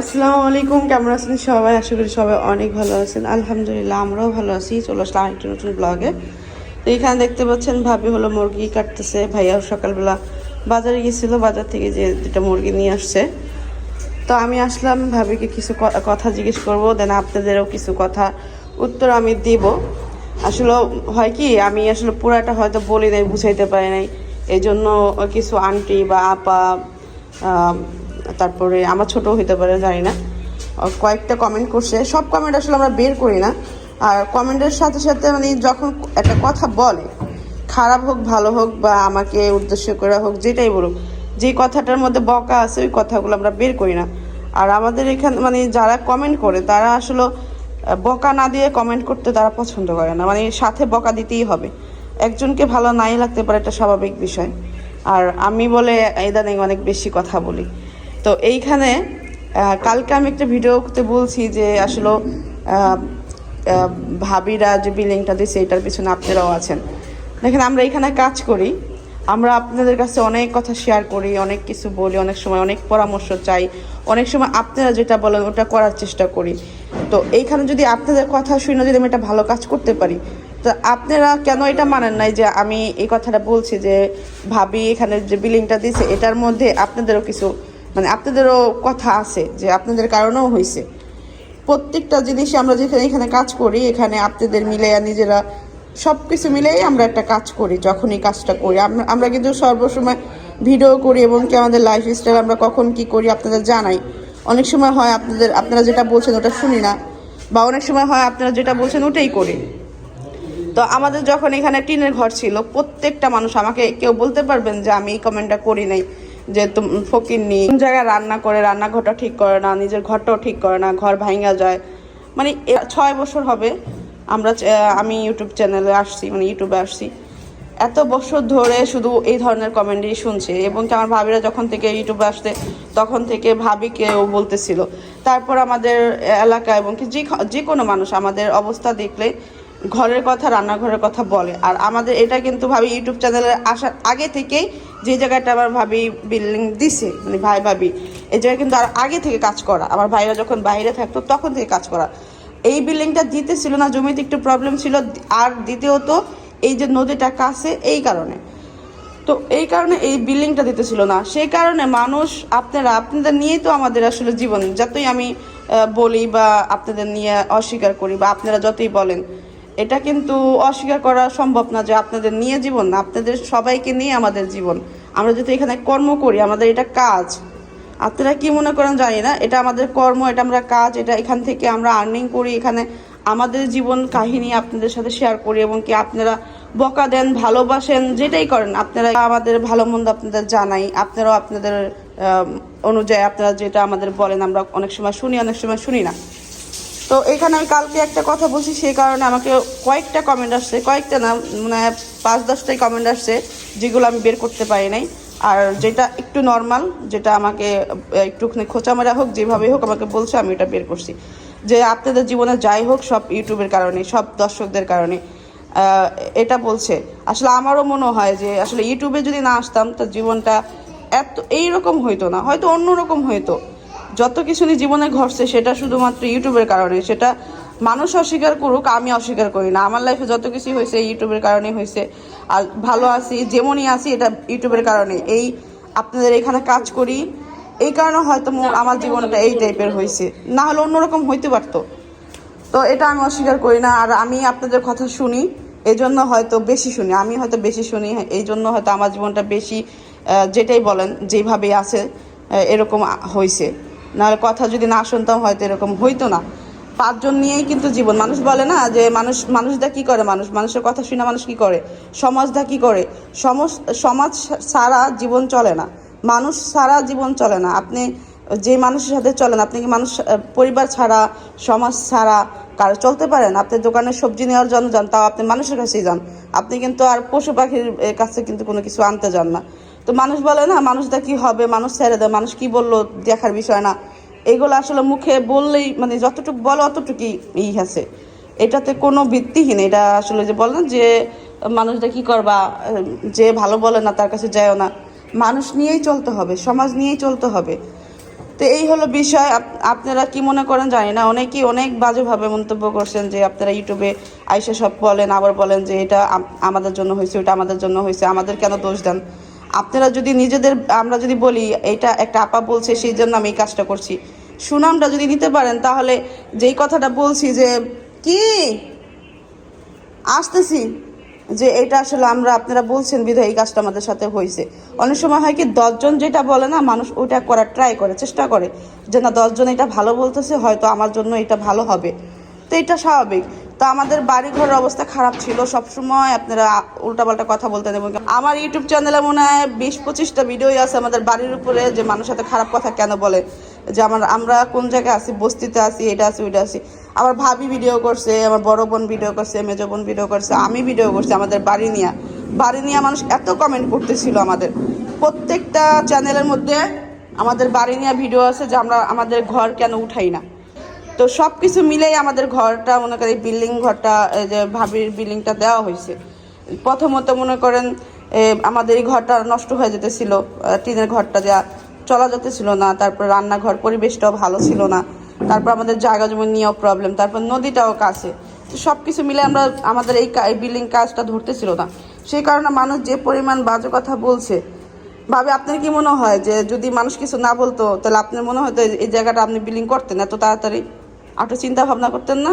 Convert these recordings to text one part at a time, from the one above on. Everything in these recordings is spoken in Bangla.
আসসালামু আলাইকুম, কেমন আছেন সবাই? আশা করি সবাই অনেক ভালো আছেন। আলহামদুলিল্লাহ, আমরাও ভালো আছি। চলে আসলাম আরেকটি নতুন ব্লগে তো এখানে দেখতে পাচ্ছেন, ভাবি হলো মুরগি কাটতেছে। ভাইয়া সকালবেলা বাজারে গেছিল বাজার থেকে যে দুটা মুরগি নিয়ে আসছে। তো আমি আসলাম, ভাবিকে কিছু কথা জিজ্ঞেস করব, দেন আপনাদেরও কিছু কথা উত্তর আমি দিব। আসলে হয় কি, আমি আসলে পুরাটা হয়তো বলি নাই, বুঝাইতে পারি নাই। এই জন্য কিছু আন্টি বা আপা তারপরে আমার ছোট হইতে পারে, জানি না। কয়েকটা কমেন্ট করছে। সব কমেন্ট আসলে আমরা বের করি না। আর কমেন্টের সাথে সাথে মানে যখন একটা কথা বলে, খারাপ হোক, ভালো হোক বা আমাকে উদ্দেশ্য করে হোক, যেটাই বলুক, যে কথাটার মধ্যে বকা আছে, ওই কথাগুলো আমরা বের করি না। আর আমাদের এখানে মানে যারা কমেন্ট করে, তারা আসলে বকা না দিয়ে কমেন্ট করতে তারা পছন্দ করে না। মানে সাথে বকা দিতেই হবে। একজনকে ভালো নাই লাগতে পারে, এটা স্বাভাবিক বিষয়। আর আমি বলে ইদানিং অনেক বেশি কথা বলি। তো এইখানে কালকে আমি একটা ভিডিওতে বলছি যে আসলে ভাবিরা যে বিলিংটা দিচ্ছে এটার পিছনে আপনারাও আছেন। দেখেন, আমরা এখানে কাজ করি। আমরা আপনাদের কাছে অনেক কথা শেয়ার করি, অনেক কিছু বলি, অনেক সময় অনেক পরামর্শ চাই। অনেক সময় আপনারা যেটা বলেন, ওটা করার চেষ্টা করি। তো এইখানে যদি আপনাদের কথা শুনে যদি আমি একটা ভালো কাজ করতে পারি, তো আপনারা কেন এটা মানেন নাই যে আমি এই কথাটা বলছি যে ভাবি এখানে যে বিলিংটা দিছে, এটার মধ্যে আপনাদেরও কিছু মানে আপনাদেরও কথা আছে যে আপনাদের কারণেও হয়েছে প্রত্যেকটা জিনিসই আমরা যেখানে এখানে কাজ করি, এখানে আপনাদের মিলে নিজেরা সব কিছু মিলেই আমরা একটা কাজ করি, যখনই কাজটা করি। আমরা কিন্তু সর্বসময় ভিডিও করি এবং কি আমাদের লাইফ স্টাইল আমরা কখন কি করি আপনাদের জানাই। অনেক সময় হয় আপনাদের, আপনারা যেটা বলছেন ওটা শুনি না, বা অনেক সময় হয় আপনারা যেটা বলছেন ওটাই করি। তো আমাদের যখন এখানে টিনের ঘর ছিল, প্রত্যেকটা মানুষ আমাকে কেউ বলতে পারবেন যে আমি এই কমেন্টটা করি নাই। যে ফকির নি কোন জায়গায় রান্না করে, রান্নাঘরটা ঠিক করে না, নিজের ঘরটাও ঠিক করে না, ঘর ভাঙা যায়। মানে ছয় বছর হবে। আমরা আমি ইউটিউব চ্যানেলে আসছি মানে ইউটিউবে আসছি। এত বছর ধরে শুধু এই ধরনের কমেন্টই শুনছে এবং কি আমার ভাবিরা যখন থেকে ইউটিউবে আসতে তখন থেকে ভাবিকেও বলতেছিল। তারপর আমাদের এলাকা এবং কি যে কোনো মানুষ আমাদের অবস্থা দেখলে ঘরের কথা, রান্নাঘরের কথা বলে। আর আমাদের এটা কিন্তু ভাবি ইউটিউব চ্যানেলে আসার আগে থেকেই যে জায়গাটা আমার ভাবি বিল্ডিং দিছে মানে ভাই ভাবি এই জায়গায় কিন্তু আর আগে থেকে কাজ করা। আমার ভাইরা যখন বাইরে থাকতো তখন থেকে কাজ করা। এই বিল্ডিংটা দিতে ছিল না, জমিতে একটু প্রবলেম ছিল। আর দ্বিতীয়ত, এই যে নদীটা কাছে, এই কারণে। তো এই কারণে এই বিল্ডিংটা দিতেছিল না। সেই কারণে মানুষ আপনারা, আপনাদের নিয়েই তো আমাদের আসলে জীবন। যতই আমি বলি বা আপনাদের নিয়ে অস্বীকার করি বা আপনারা যতই বলেন এটা কিন্তু অস্বীকার করা সম্ভব না যে আপনাদের নিয়ে জীবন না, আপনাদের সবাইকে নিয়ে আমাদের জীবন। আমরা যদি এখানে কর্ম করি, আমাদের এটা কাজ। আপনারা কি মনে করেন জানি না, এটা আমাদের কর্ম, এটা আমরা কাজ, এটা এখান থেকে আমরা আর্নিং করি, এখানে আমাদের জীবন কাহিনী আপনাদের সাথে শেয়ার করি এবং কি আপনারা বকা দেন, ভালোবাসেন, যেটাই করেন, আপনারা আমাদের ভালো মন্দ আপনাদের জানাই, আপনারাও আপনাদের অনুযায়ী আপনারা যেটা আমাদের বলেন, আমরা অনেক সময় শুনি, অনেক সময় শুনি না। তো এখানে আমি কালকে একটা কথা বলছি সেই কারণে আমাকে কয়েকটা কমেন্ট আসছে, কয়েকটা না মানে পাঁচ দশটাই কমেন্ট আসছে, যেগুলো আমি বের করতে পারি নাই। আর যেটা একটু নর্মাল যেটা আমাকে একটুখানি খোঁচামেরা হোক, যেভাবে হোক আমাকে বলছে, আমি এটা বের করছি। যে আপনাদের জীবনে যাই হোক, সব ইউটিউবের কারণে, সব দর্শকদের কারণে এটা বলছে। আসলে আমারও মনে হয় যে, আসলে ইউটিউবে যদি না আসতাম, তো জীবনটা এত, এইরকম হইতো না। হয়তো অন্যরকম হইতো। যত কিছু নিয়ে জীবনে ঘটছে, সেটা শুধুমাত্র ইউটিউবের কারণে। সেটা মানুষ অস্বীকার করুক, আমি অস্বীকার করি না। আমার লাইফে যত কিছু হয়েছে ইউটিউবের কারণে হয়েছে। আর ভালো আছি, যেমনই আছি, এটা ইউটিউবের কারণে। এই আপনাদের এখানে কাজ করি, এই কারণে হয়তো আমার জীবনটা এই টাইপের হয়েছে। না হলে অন্যরকম হইতে পারতো। তো এটা আমি অস্বীকার করি না। আর আমি আপনাদের কথা শুনি এই জন্য হয়তো বেশি শুনি। আমি হয়তো বেশি শুনি এই জন্য হয়তো আমার জীবনটা বেশি যেটাই বলেন যেভাবে আছে এরকম হয়েছে নাহলে কথা যদি না শুনতাম হয়তো এরকম হইতো না। পাঁচজন নিয়েই কিন্তু জীবন। মানুষ বলে না যে মানুষ মানুষদা কি করে? মানুষ মানুষের কথা শুনে মানুষ কি করে? সমাজদা কি করে? সমাজ সমাজ ছাড়া জীবন চলে না। মানুষ সারা জীবন চলে না। আপনি যে মানুষের সাথে চলেন, আপনি কি মানুষ পরিবার ছাড়া, সমাজ ছাড়া কারও চলতে পারেন? আপনি দোকানে সবজি নেওয়ার জন্য যান, তাও আপনি মানুষের কাছেই যান। আপনি কিন্তু আর পশু পাখির কাছে কিন্তু কোনো কিছু আনতে যান না। তো মানুষ বলে না, মানুষটা কি হবে? মানুষ ছেড়ে দেয় মানুষ কি বলল দেখার বিষয় না। এগুলো আসলে মুখে বললেই মানে যতটুকু বলো অতটুকুই ই আছে। এটাতে কোনো ভিত্তিহীন, এটা আসলে যে বলে না যে, মানুষটা কি করবা? যে ভালো বলে না, তার কাছে যায়ও না। মানুষ নিয়েই চলতে হবে, সমাজ নিয়েই চলতে হবে। তো এই হলো বিষয়। আপ- আপনারা কি মনে করেন জানি না, অনেকেই অনেক বাজেভাবে মন্তব্য করছেন যে, আপনারা ইউটিউবে আইসে সব বলেন, আবার বলেন যে, এটা আমাদের জন্য হয়েছে, ওটা আমাদের জন্য হয়েছে, আমাদের কেন দোষ দেন? আপনারা যদি নিজেদের, আমরা যদি বলি, এটা একটা আপা বলছে, সেই জন্য আমি এই কাজটা করছি। সুনামটা যদি নিতে পারেন, তাহলে যেই কথাটা বলছি যে, কি? আসতেছি যে, এটা আসলে আমরা, আপনারা বলছেন বিধায় এই কাজটা আমাদের সাথে হয়েছে অনেক সময় হয় কি, দশজন যেটা বলে না, মানুষ ওইটা করার ট্রাই করে, চেষ্টা করে যে, না, দশজন এটা ভালো বলতেছে, হয়তো আমার জন্য এটা ভালো হবে। তো এটা স্বাভাবিক। তো আমাদের বাড়ি ঘরের অবস্থা খারাপ ছিল। সবসময় আপনারা উল্টাপাল্টা কথা বলতেন এবং আমার ইউটিউব চ্যানেলে মনে হয় বিশ পঁচিশটা ভিডিওই আছে আমাদের বাড়ির উপরে যে মানুষের সাথে খারাপ কথা কেন বলে। যে আমার, আমরা কোন জায়গায় আছি, বস্তিতে আছি, এটা আছি, ওইটা আছি। আমার ভাবি ভিডিও করছে, আমার বড় বোন ভিডিও করছে, মেজো বোন ভিডিও করছে, আমি ভিডিও করছি আমাদের বাড়ি নিয়ে। বাড়ি নিয়ে মানুষ এত কমেন্ট করতেছিল আমাদের। প্রত্যেকটা চ্যানেলের মধ্যে আমাদের বাড়ি নিয়ে ভিডিও আছে যে আমরা আমাদের ঘর কেন উঠাই না। তো সব কিছু মিলেই আমাদের ঘরটা, মনে করি বিল্ডিং ঘরটা যে ভাবির বিল্ডিংটা দেওয়া হয়েছে। প্রথমত মনে করেন আমাদের এই ঘরটা নষ্ট হয়ে যেতেছিল টিনের ঘরটা যা চলা যেতেছিল না, তারপর রান্নাঘর পরিবেশটাও ভালো ছিল না, তারপর আমাদের জায়গা জমি নিয়েও প্রবলেম তারপর নদীটাও কাছে। তো সব কিছু মিলে আমরা আমাদের এই বিল্ডিং কাজটা ধরতেছিল না। সেই কারণে মানুষ যে পরিমাণ বাজে কথা বলছে, ভাবে, আপনার কি মনে হয় যে যদি মানুষ কিছু না বলতো, তাহলে আপনার মনে এই- এই জায়গাটা আপনি বিলিং করতেন এত তাড়াতাড়ি? আর চিন্তা ভাবনা করতেন না?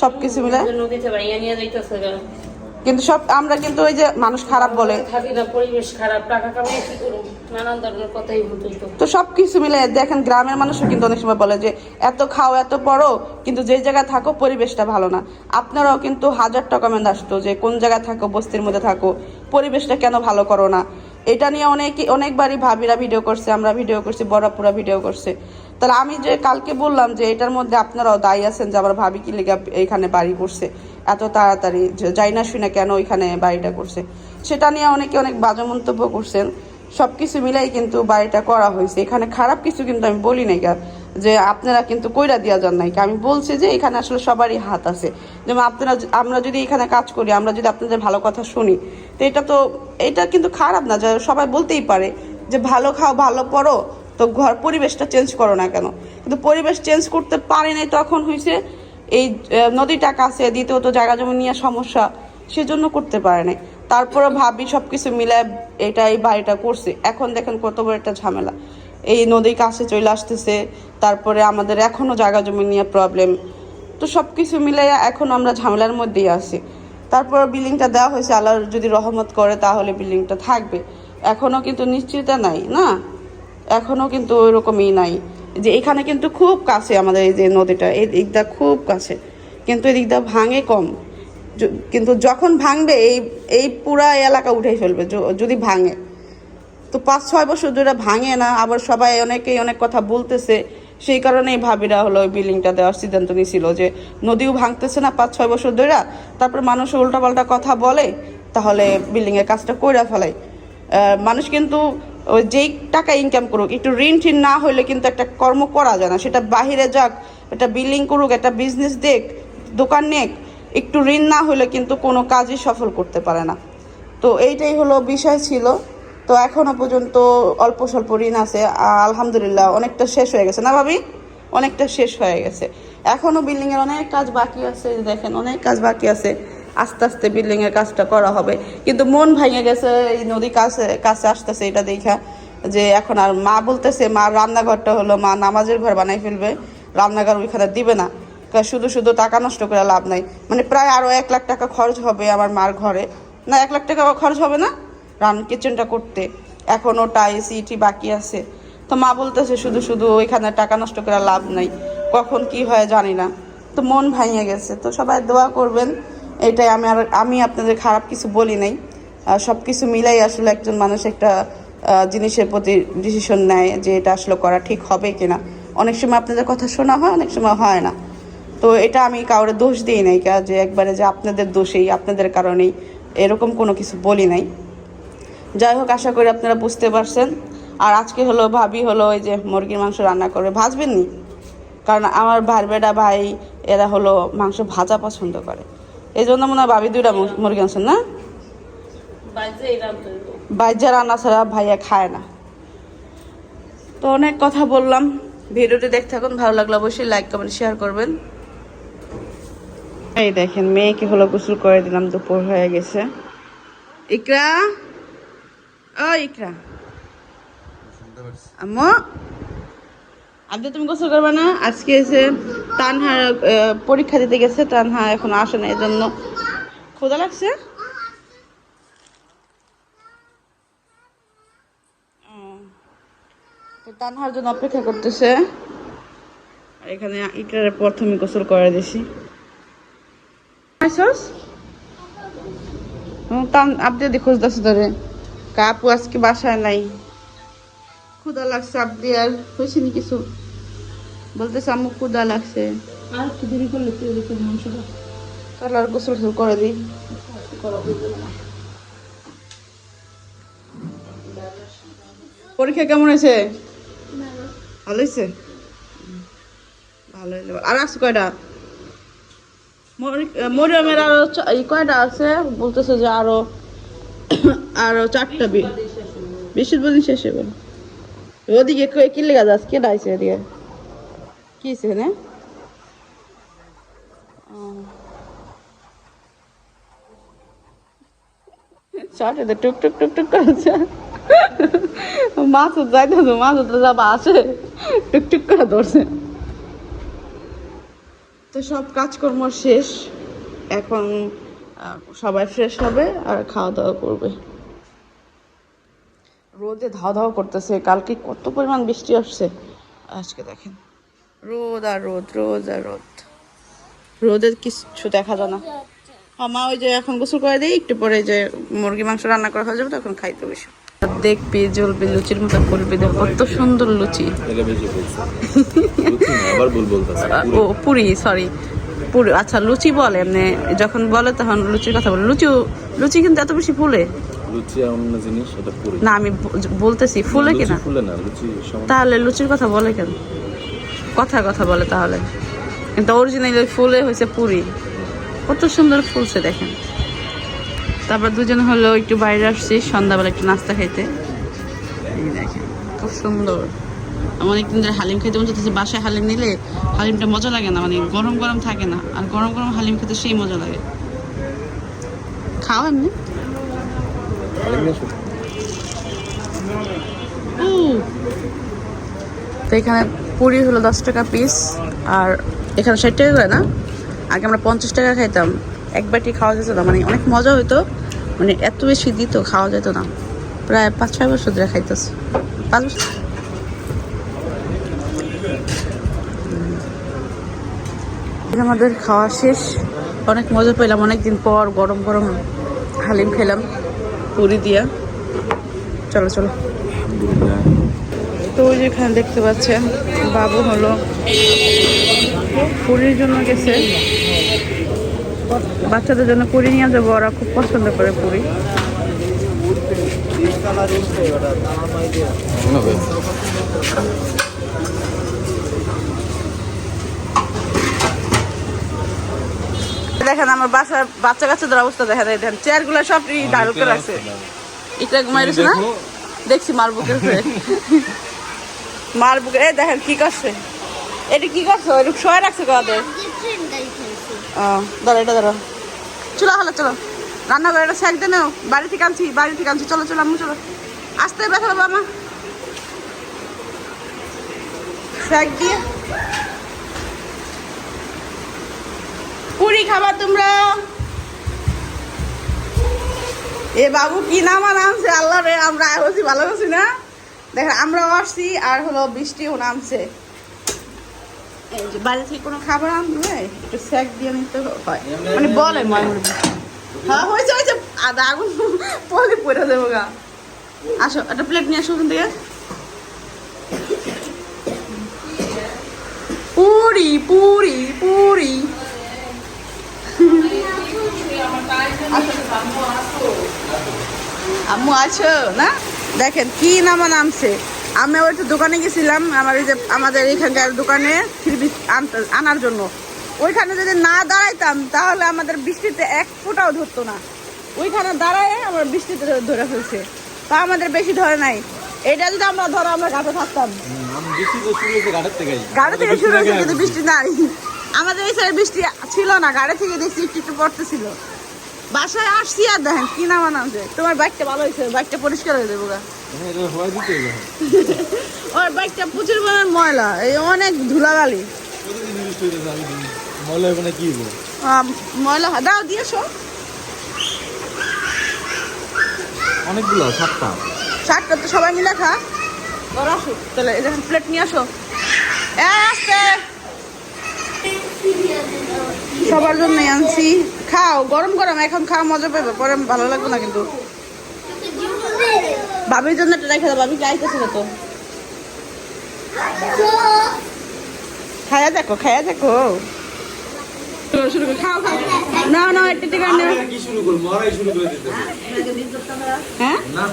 সব কিছু মিলে। কিন্তু সব আমরা কিন্তু ওই যে মানুষ খারাপ বলে। পরিবেশ খারাপ টাকা কামাই কি করুম? নানান ধরনের কথাই তো সব কিছু মিলে দেখেন গ্রামের মানুষও কিন্তু অনেক সময় বলে যে এত খাও এত পড়ো কিন্তু যে জায়গায় থাকো পরিবেশটা ভালো না। আপনারাও কিন্তু হাজারটা কমেন্ট আসতো যে কোন জায়গায় থাকো বস্তির মধ্যে থাকো পরিবেশটা কেন ভালো করো না? এটা নিয়ে অনেক অনেকবারই ভাবিরা ভিডিও করছে আমরা ভিডিও করছি বড়াপুরা ভিডিও করছে। তাহলে আমি যে কালকে বললাম যে এটার মধ্যে আপনারাও দায়ী আছেন যে আমার ভাবি কি লেগে এখানে বাড়ি করছে, এত তাড়াতাড়ি যাই না শুনে কেন ওইখানে বাড়িটা করছে। সেটা নিয়ে অনেকে অনেক বাজে মন্তব্য করছেন। সব কিছু মিলাই কিন্তু বাড়িটা করা হয়েছে। এখানে খারাপ কিছু কিন্তু আমি বলি নাই যে আপনারা কিন্তু কইরা দেওয়া যান নাই আমি বলছি যে এখানে আসলে সবারই হাত আছে। যেমন আপনারা আমরা যদি এখানে কাজ করি, আমরা যদি আপনাদের ভালো কথা শুনি, তো এটা তো, এটা কিন্তু খারাপ না। যে সবাই বলতেই পারে যে ভালো খাও, ভালো পড়ো। তো ঘর পরিবেশটা চেঞ্জ করো না কেন? কিন্তু পরিবেশ চেঞ্জ করতে পারে নাই তখন হয়েছে এই নদীটা কাছে, দ্বিতীয়ত জায়গা জমি নিয়ে সমস্যা, সেজন্য করতে পারে নাই। তারপরে ভাবি সব কিছু মিলে এটা, এই বাড়িটা করছে। এখন দেখেন কত বড় একটা ঝামেলা। এই নদীর কাছে চলে আসতেছে, তারপরে আমাদের এখনও জায়গা জমি নিয়ে প্রবলেম তো সব কিছু মিলে এখন আমরা ঝামেলার মধ্যেই আছি। তারপর বিল্ডিংটা দেওয়া হয়েছে, আল্লাহ যদি রহমত করে তাহলে বিল্ডিংটা থাকবে। এখনও কিন্তু নিশ্চিত নাই, না? এখনও কিন্তু ওই রকমই নাই। যে এখানে কিন্তু খুব কাছে আমাদের এই যে নদীটা এই দিকটা খুব কাছে। কিন্তু এই দিকটা ভাঙে কম। কিন্তু যখন ভাঙবে এই এই পুরা এলাকা উঠে ফেলবে যদি ভাঙে। তো পাঁচ ছয় বছর ধরে ভাঙে না আবার সবাই অনেকেই অনেক কথা বলতেছে। সেই কারণেই ভাবিরা হলো ওই বিল্ডিংটা দেওয়ার সিদ্ধান্ত নিয়েছিল যে নদীও ভাঙতেছে না পাঁচ ছয় বছর ধরে। তারপর মানুষ উল্টাপাল্টা কথা বলে তাহলে বিল্ডিংয়ের কাজটা কইরা ফেলাই আহ, মানুষ কিন্তু ওই যেই টাকা ইনকাম করুক, একটু ঋণ টিন না হলে কিন্তু একটা কর্ম করা যায় না। সেটা বাহিরে যাক, একটা বিল্ডিং করুক, একটা বিজনেস দেখ, দোকান নেক, একটু ঋণ না হলে কিন্তু কোনো কাজই সফল করতে পারে না। তো এইটাই হলো বিষয় ছিল। তো এখনও পর্যন্ত অল্প স্বল্প ঋণ আছে। আলহামদুলিল্লাহ অনেকটা শেষ হয়ে গেছে। না ভাবি? অনেকটা শেষ হয়ে গেছে। এখনও বিল্ডিংয়ের অনেক কাজ বাকি আছে, দেখেন অনেক কাজ বাকি আছে। আস্তে আস্তে বিল্ডিং এর কাজটা করা হবে। কিন্তু মন ভেঙে গেছে, এই নদী কাছে কাছে আসতেছে এটা দেখা যে এখন আর মা বলতেছে, মা, রান্নাঘরটা হলো, মা নামাজের ঘর বানাই ফেলবে, রান্নাঘর ওইখানে দিবে না। শুধু শুধু টাকা নষ্ট করে লাভ নাই। মানে প্রায় আরও এক লাখ টাকা খরচ হবে আমার মার ঘরে। না, এক লাখ টাকা খরচ হবে না? রান কিচেনটা করতে। এখনও টাইস ইটি বাকি আছে। তো মা বলতেছে, শুধু শুধু ওইখানে টাকা নষ্ট করে লাভ নাই। কখন কি হয় জানি না। তো মন ভাঙিয়ে গেছে। তো সবাই দোয়া করবেন। এটাই আমি আর আমি আপনাদের খারাপ কিছু বলি নাই। সব কিছু মিলাই আসলে একজন মানুষ একটা জিনিসের প্রতি ডিসিশন নেয় যে এটা আসলে করা ঠিক হবে কি না অনেক সময় আপনাদের কথা শোনা হয়, অনেক সময় হয় না। তো এটা আমি কাউরে দোষ দিই নাই যে একবারে যে আপনাদের দোষেই, আপনাদের কারণেই এরকম কোনো কিছু বলি নাই। যাই হোক, আশা করি আপনারা বুঝতে পারছেন। আর আজকে হলো, ভাবি হলো ওই যে মুরগির মাংস রান্না করবে। ভাজবেন নি কারণ আমার ভাই বেটা ভাই, এরা হলো মাংস ভাজা পছন্দ করে। এই জন্য মনে হয় ভাবি দুইটা মুরগি আনছেন না? বাইজা রান্না ছাড়া ভাইয়া খায় না। তো অনেক কথা বললাম। ভিডিওটি দেখতে থাকুন ভালো লাগলে অবশ্যই লাইক কমেন্ট শেয়ার করবেন। এই দেখেন মেয়েকে হলো গোসল করে দিলাম দুপুর হয়ে গেছে। ইকরা? ও ইকরা। আম্মু? আজকে তুমি গোসল করবে না? আজকে এসে তানহা পরীক্ষা দিতে গেছে, তানহা এখন আসে না, এজন্য জন্য ক্ষুদা লাগছে তানহার জন্য অপেক্ষা করতেছে। এখানে ইকরারে প্রথমে গোসল করে দিছি। তান আপনি দি খুঁজতেছে ধরে। কাপু আজকে বাসায় নাই। ক্ষুদা লাগছে আপনি আর হয়েছে নি কিছু? বলতেছে আম্মু কুদা লাগছে। আর একটু দেরি করলে তুই ওদিকে মাংসটা তাহলে আর গোসল টোসল করে দিই। পরীক্ষা কেমন হয়েছে? ভালো হয়েছে? ভালো হইলে আর আছে কয়টা? মরি- মরিয়মের আরও এই কয়টা আছে? বলতেছে যে আরও আরও চারটা বৃহস্পতিবার শেষ হবে। ওদিকে কে- কি লেগে যাচ্ছে কে ডাইছে এদিকে। কি এখানে চাটে টুক টুক টুক টুক করছে মাছ যাইতে মাছ তো যাবা টুক টুক করে ধরছে তো সব কাজকর্ম শেষ। এখন সবাই ফ্রেশ হবে আর খাওয়া দাওয়া করবে। রোদে ধাওয়া ধাওয়া করতেছে। কালকে কত পরিমাণ বৃষ্টি আসছে। আজকে দেখেন। রোদ আর রোদ রোদ আর রোদ। রোদের কিছু দেখা যায় না। হ্যাঁ, মা ওই যে এখন গোসল করে দিই একটু পরে যে মুরগি মাংস রান্না করা হয়ে যাবে তখন খাইতে বসে। দেখবি জ্বলবি লুচির মতো ফুলবি দেখ কত সুন্দর লুচি। ও পুরি সরি পুরি আচ্ছা লুচি বলে এমনি যখন বলে তখন লুচির কথা বলে। লুচি লুচি কিন্তু এত বেশি ফুলে। লুচি অন্য জিনিস সেটা পুরি। না আমি বলতেছি ফুলে কিনা? ফুলে না তাহলে লুচির কথা বলে কেন? কথা কথা বলে তাহলে। কিন্তু অরিজিনালি ফুলে হয়েছে পুরি। কত সুন্দর ফুলছে দেখেন। তারপর দুজন হলো একটু বাইরে আসছি সন্ধ্যাবেলা একটু নাস্তা খাইতে। দেখেন খুব সুন্দর। আমার অনেকদিন ধরে হালিম খাইতে মন চাইতেছে বাসায় হালিম নিলে হালিমটা মজা লাগে না মানে গরম গরম থাকে না। আর গরম গরম হালিম খেতে সেই মজা লাগে। খাও এমনি। তো এখানে পুরি হলো দশ টাকা পিস আর এখানে ষাট টাকা করে না। আগে আমরা পঞ্চাশ টাকা খাইতাম। এক বাটি খাওয়া যেত না মানে অনেক মজা হইতো। মানে এত বেশি দিত, খাওয়া যেত না। প্রায় পাঁচ, ছয় বছর ধরে খাইতেছে। পাঁচ বছর? আমাদের খাওয়া শেষ। অনেক মজা পেলাম, অনেকদিন পর গরম গরম হালিম খেলাম, পুরি দিয়া। চলো চলো। তো ওই যেখানে দেখতে পাচ্ছেন বাবু হলো। পুরীর জন্য গেছে। বাচ্চাদের জন্য পুরী নিয়ে যাব ওরা খুব পছন্দ করে পুরী। দেখেন আমার বাসার বাচ্চা কাচ্চাদের অবস্থা দেখা যায় দেখেন চেয়ারগুলো সব ডাল করে রাখছে এটা ঘুমাই না? দেখছি মার বুকের উপরে মার বুকে এই দেখেন কি করছে। এটা কি করছ? এটা শোয়া রাখছে কাদের ধরো, এটা ধরো। চলো, হলো, চলো। রান্না করে এটা শেখ দেন বাড়ি থেকে আনছি, বাড়ি থেকে আনছি। চলো চলো, আম্মু, চলো। আসতে ব্যথা পাবো আমা শেখ দিয়ে। পুরি খাবার তোমরা। এ বাবু, কি নাম নামছে আল্লাহ রে, আমরা বলছি ভালো করছি না? দেখেন, আমরাও আসছি আর হলো বৃষ্টিও নামছে। এই যে বাড়ি থেকে কোনো খাবার আনবে একটু স্যাক দিয়ে নিতে হয়। মানে বলে হ্যাঁ হয়েছে হয়েছে। আদা আগুন পরে পড়ে দেবো গা। আসো, একটা প্লেট নিয়ে আসো ওখান থেকে। পুরি পুরি পুরি। আম্মু আছো, না? দেখেন কি নামা নামছে। আমি আবার একটু দোকানে গেছিলাম আমার এই যে আমাদের এখানকার দোকানে আনার জন্য। ওইখানে যদি না দাঁড়াইতাম তাহলে আমাদের বৃষ্টিতে এক ফোঁটাও ধরতো না। ওইখানে দাঁড়ায় আমার বৃষ্টিতে ধরে- ফেলছে। তা আমাদের বেশি ধরে নাই। এটা যদি আমরা ধরো আমরা গাছে থাকতাম। তো থেকে। গাড়ি থেকে শুরু হয়েছে কিন্তু বৃষ্টি নাই। আমাদের এই সাইডে বৃষ্টি ছিল না গাড়ি থেকে দেখছি একটু একটু পড়তেছিল। বাসায় আসছি আর দেখেন কি নাম নামছে তোমার বাইকটা ভালো হয়েছে বাইকটা পরিষ্কার হয়ে যাব ওর বাইকটা প্রচুর পরিমাণ ময়লা এই অনেক ধুলাবালি। মহল্লা ওখানে কি ময়লা। দাও দিয়েছ অনেকগুলো সাতটা। চারটা তো সবাই মিলে খা। ওরা আসো। তাহলে এই দেখেন প্লেট নিয়ে আসো। আসতে। সবার জন্যই আনছি। খাও গরম গরম এখন খাওয়া মজা পাবে পরে ভালো লাগবে না কিন্তু। ভাবির জন্য একটা রেখে দাও ভাবি চাইতেছে না তো? খায়া দেখো খায়া দেখো। শুরু শুরু করো, খাও খাও। না না একটা টিকা নেও। কি শুরু করব? মরাই শুরু হ্যাঁ? না।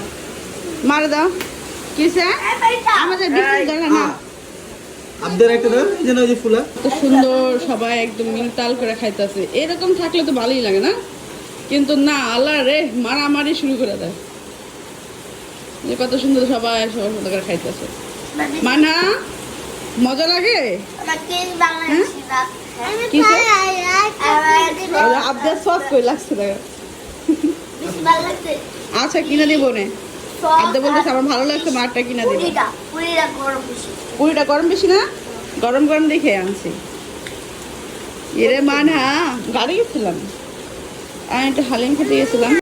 দাও। কিসে আমাদের বিক্রি দরকার না একটা এই যে ফুলা। কত সুন্দর, সবাই একদম করে এরকম থাকলে তো ভালোই লাগে না? কিন্তু না, আল্লাহ রে, মারামারি শুরু করে দেয়। যে কত সুন্দর সবাই সবার সাথে করে খাইতেছে। মানা, মজা লাগে? লাগছে আচ্ছা কিনে দিব নে। আবদা বলতেছে আমার ভালো লাগছে মারটা কিনা দিবে। পুরিটা গরম বেশি। না গরম গরম দেখে আনছি। এরে মানা গাড়ি গেছিলাম। আমি একটা হালিম খেতে গেছিলাম।